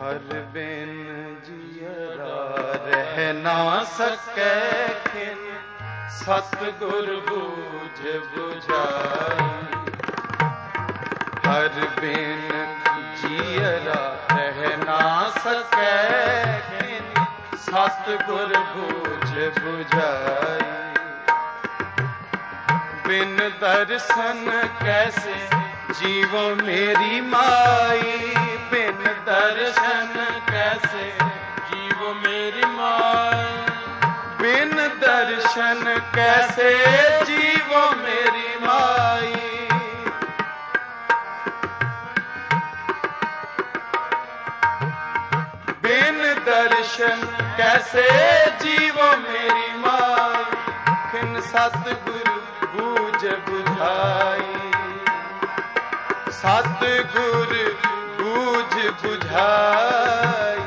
ਹਰ ਬਿਨ ਜੀਅਰਾ ਰਹਿ ਨਾ ਸਕੈ ਖਿਨ। ਸਤਿਗੁਰ ਬੂਝ 부ਝਾਈ ਹਰ ਬਿਨ ਜੀਅਰਾ ਰਹਿ ਨਾ ਸਕੈ ਖਿਨ। ਸਤਿਗੁਰ ਬੂਝ 부ਝਾਈ ਬਿਨ ਦਰਸ਼ਨ ਕੈਸੇ ਜੀਵੋ ਮੇਰੀ ਮਾਈ। ਬਿਨ ਦਰਸ਼ਨ ਕੈਸੇ? ਜੀਵ ਮੇਰੀ ਮਾਈ ਬਿਨ ਦਰਸ਼ਨ ਕੈਸੇ? ਜੀਵੋ ਮੇਰੀ ਮਾਈ। ਬਿਨ ਦਰਸ਼ਨ ਕੈਸੇ? ਜੀਵੋ ਮੇਰੀ ਮਾਈ। ਖਿਨ ਸਤਿਗੁਰੂ ਬੂਝ 부ਝਾਈ ਸਤਿਗੁਰ ਬੂਝ 부ਝਾਈ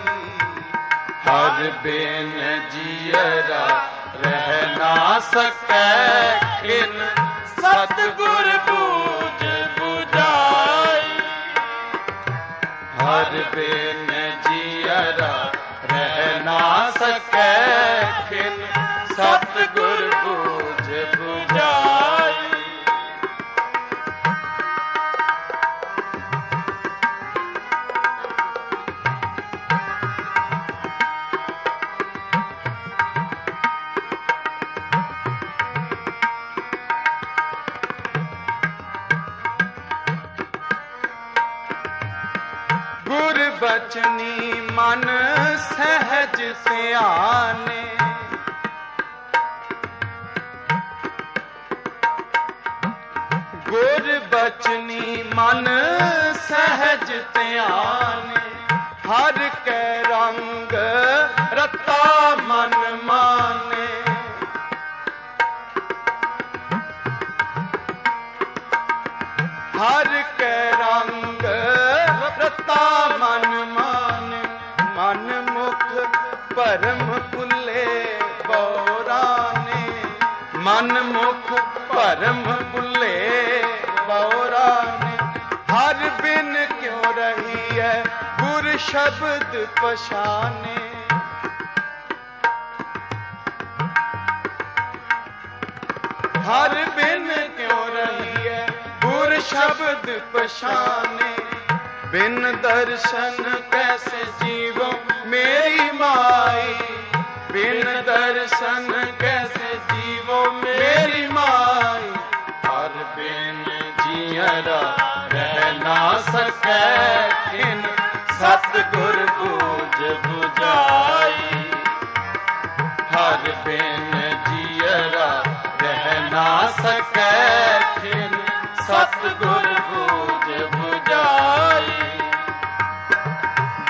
ਹਰ ਬੇਨ ਜੀਅਰਾ ਰਹਿ ਨਾ ਸਕੈ ਖਿਨ ਸਤਿਗੁਰ ਬੂਝ 부ਝਾਈ ਹਰ ਬੇਨ ਜੀਅਰਾ ਰਹਿ ਨਾ ਸਕੈ ਖਿਨ ਸਤਿਗੁਰ ਬੂਝ ਗੁਰ ਬਚਨੀ ਮਨ ਸਹਿਜ ਧਿਆਨੇ। ਗੁਰ ਬਚਨੀ ਮਨ ਸਹਿਜ ਧਿਆਨੇ। ਹਰ ਕੈ ਰੰਗ ਰਤਾ ਮਨ ਮਾਨੇ। ਮਨ ਮੁਖ ਭਰਮ ਭੁੱਲੇ ਬੌਰਾਨੇ ਹਰ ਬਿਨ ਕਿਉ ਰਹੀ ਹੈ ਗੁਰ ਸ਼ਬਦ ਪਛਾਨੇ। ਹਰ ਬਿਨ ਕਿਉ ਰਹੀ ਹੈ ਗੁਰ ਸ਼ਬਦ ਪਛਾਨੇ। ਬਿਨ ਦਰਸ਼ਨ ਕੈਸੇ ਜੀਵੋ ਮੇਰੀ ਮਾਈ, ਬਿਨ ਦਰਸ਼ਨ ਬਿਨ ਜੀਅਰਾ ਰਹਿ ਨਾ ਸਕੈ ਕਿਨ। ਸਤਿਗੁਰ ਬੂਝ 부ਝਾਈ ਹਰ ਬਿਨ ਜੀਅਰਾ ਰਹਿ ਨਾ ਸਕੈ ਖਿਨ ਸਤਿਗੁਰ ਬੂਝ 부ਝਾਈ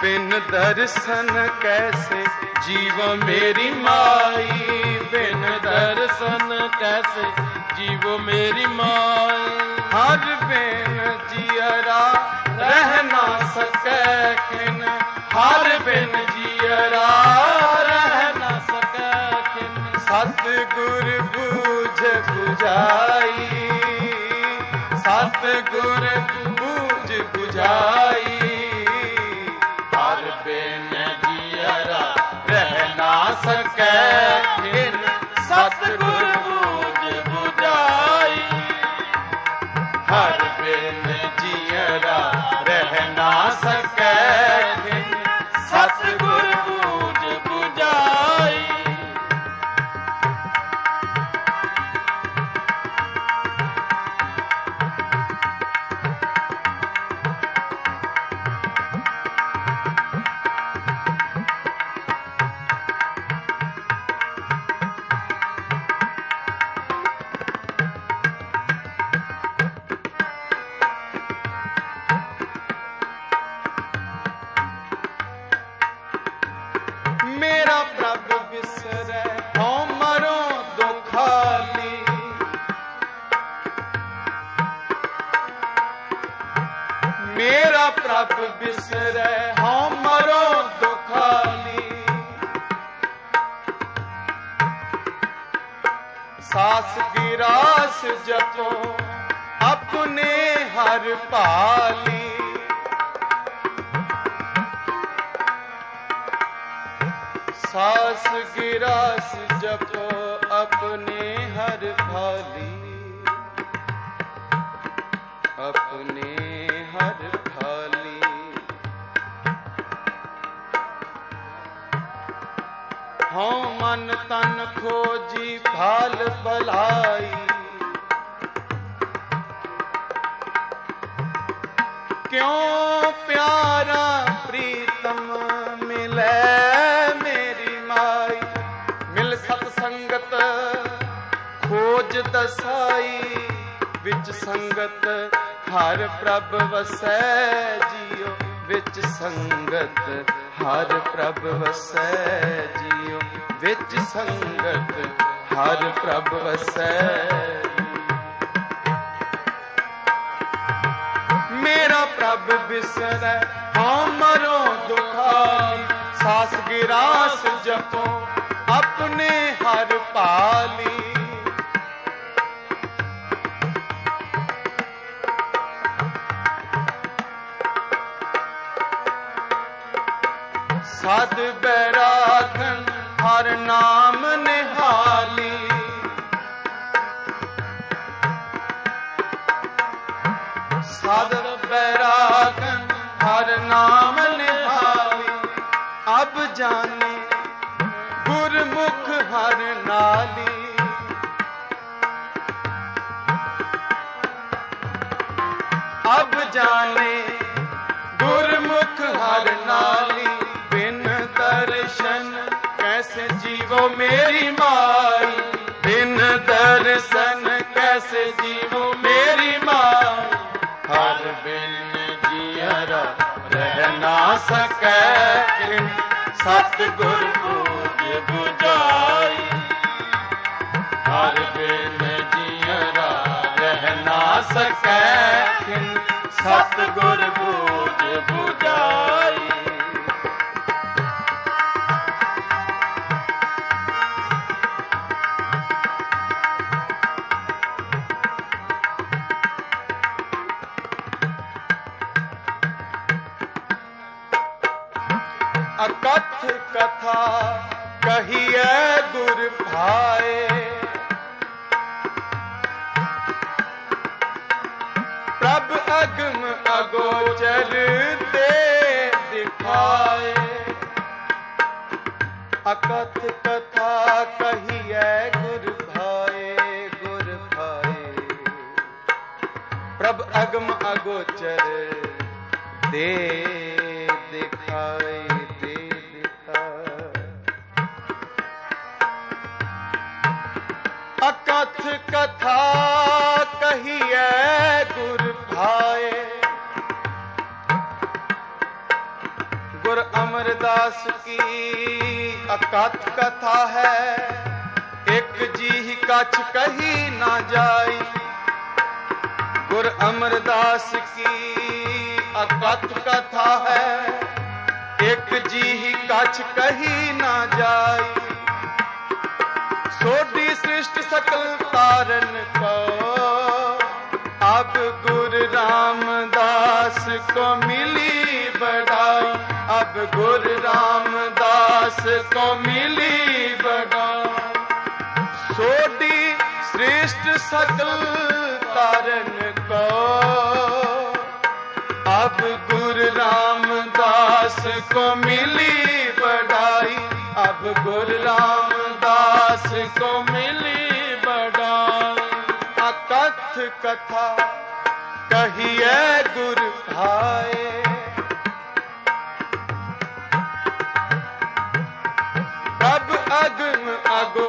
ਬਿਨ ਦਰਸ਼ਨ ਕੈਸੇ ਜੀਵ ਮੇਰੀ ਮਾਈ। ਬਿਨ ਦਰਸ਼ਨ ਕੈਸੇ ਜੀਵ ਮੇਰੀ ਮਾਂ। ਹਰ ਬੇਨ ਜੀਅਰਾ ਰਹਿ ਨਾ ਸਕੈ ਕਿਨ ਹਰ ਬਿਨ ਜੀਅਰਾ ਰਹਿ ਨਾ ਸਕੈ ਕਿਨ ਸਤਿਗੁਰ ਬੂਝ 부ਝਾਈ ਸਤਿਗੁਰ ਬੂਝ 부ਝਾਈ ਹਰ ਬੇਨ ਜੀਅਰਾ ਰਹਿ ਨਾ ਸਕੈ ਮੇਰਾ ਪ੍ਰਭ ਵਿਸਰੈ ਹਉ ਦੁਖਾਲੀ। ਸਾਸ ਕੀ ਰਾਸ ਜਪੋ, ਆਪਣੇ ਹਰ ਭਾਲੀ। ਸਾਸ ਗਿਰਾਸ ਜਪੋ, ਆਪਣੇ ਹਰ ਭਾਲੀ। ਹਉ ਮਨ ਤਨ ਖੋਜੀ ਭਾਲ ਬਲਾਈ ਕਿਉ ਪਿਆਰਾ ਪ੍ਰੀਤਮ ਮਿਲੈ ਮੇਰੀ ਮਾਈ? ਮਿਲ ਸਤ ਸੰਗਤ, ਖੋਜ ਦਸਾਈ। ਵਿੱਚ ਸੰਗਤ, ਹਰ ਪ੍ਰਭ ਵਸੈ ਜੀਉ ਵਿੱਚ ਸੰਗਤ, ਹਰ ਪ੍ਰਭ ਵਸੈ ਜੀ ਵਿੱਚ ਸੰਗਤ ਹਰ ਪ੍ਰਭ ਵਸੈ। ਮੇਰਾ ਪ੍ਰਭ ਬਿਸਰੈ ਮਰੋ ਦੁਖਾਈ। ਸਾਸ ਗਿਰਾਸ ਜਪੋ, ਆਪਣੇ ਹਰ ਪਾਲੀ। ਸਦ ਬੈਰਾਗਨ ਹਰ ਨਾਮ ਨਿਹਾਲੀ। ਸਦ ਬੈਰਾਗਨ ਹਰ ਨਾਮ ਨਿਹਾਲੀ। ਅਬ ਜਾਣੇ ਗੁਰਮੁਖ ਹਰ ਨਾਲੀ। ਅਬ ਜਾਣੇ ਕੈਸੇ ਮੇਰੀ ਮਾਈ, ਬਿਨ ਦਰਸ਼ਨ ਕੈਸੇ ਜੀਵੋ ਮੇਰੀ ਮਾਈ? ਹਰ ਬਿਨ ਜੀਅਰਾ ਰਹਿ ਨਾ ਸਕੈ ਸਤ ਗੁਰ ਪੂਜ 부ਜਾਈ ਹਰ ਬਿਨ ਜੀਅਰਾ ਰਹਿ ਨਾ ਸਕੈ ਸਤ ਗੁਰ ਪੂਜ 부ਜਾਈ ਕਹੀਏ ਕਹੀਐ ਗੁਰ ਭਾਏ। ਪ੍ਰਭ ਅਗਮ ਅਗੋਚਰ ਤੇ ਦਿਖਾਏ। ਅਕਥ ਕਥਾ ਕਹੀਏ ਗੁਰ ਭਾਏ ਗੁਰ ਭਾਏ। ਪ੍ਰਭ ਅਗਮ ਅਗੋਚਰ ਦੇ ਦਿਖਾਈ ਅਕਥ ਕਥਾ ਕਹੀਐ ਗੁਰ ਭਾਏ। ਗੁਰ ਅਮਰਦਾਸ ਕੀ ਅਕਥ ਕਥਾ ਹੈ? ਇੱਕ ਜੀ ਕਛ ਕਹੀ ਨਾ ਜਾਈ। ਗੁਰ ਅਮਰਦਾਸ ਕੀ ਅਕਥ ਕਥਾ ਹੈ? ਇੱਕ ਜੀ ਕਛ ਕਹੀ ਨਾ ਜਾਈ। ਸੋਢੀ ਸ੍ਰਿਸ਼ਟ ਸਕਲ ਤਾਰਨ ਕੋ ਅਬ ਗੁਰ ਰਾਮਦਾਸ ਕੋ ਮਿਲੀ ਬੜਾਈ ਅਬ ਗੁਰ ਰਾਮਦਾਸ ਕੋ ਮਿਲੀ ਬੜਾਈ ਸੋਢੀ ਸ੍ਰਿਸ਼ਟ ਸਕਲ ਤਾਰਨ ਕੋ ਅਬ ਗੁਰ ਰਾਮਦਾਸ ਕੋ ਮਿਲੀ ਬੜਾਈ ਅਬ ਗੁਰ ਰਾਮਦਾਸ ਕੋ ਮਿਲੀ ਅਕਥ ਕਥਾ ਕਹੀਏ ਗੁਰ ਭਾਏ ਪ੍ਰਭ ਅਗਮ ਅਗੋ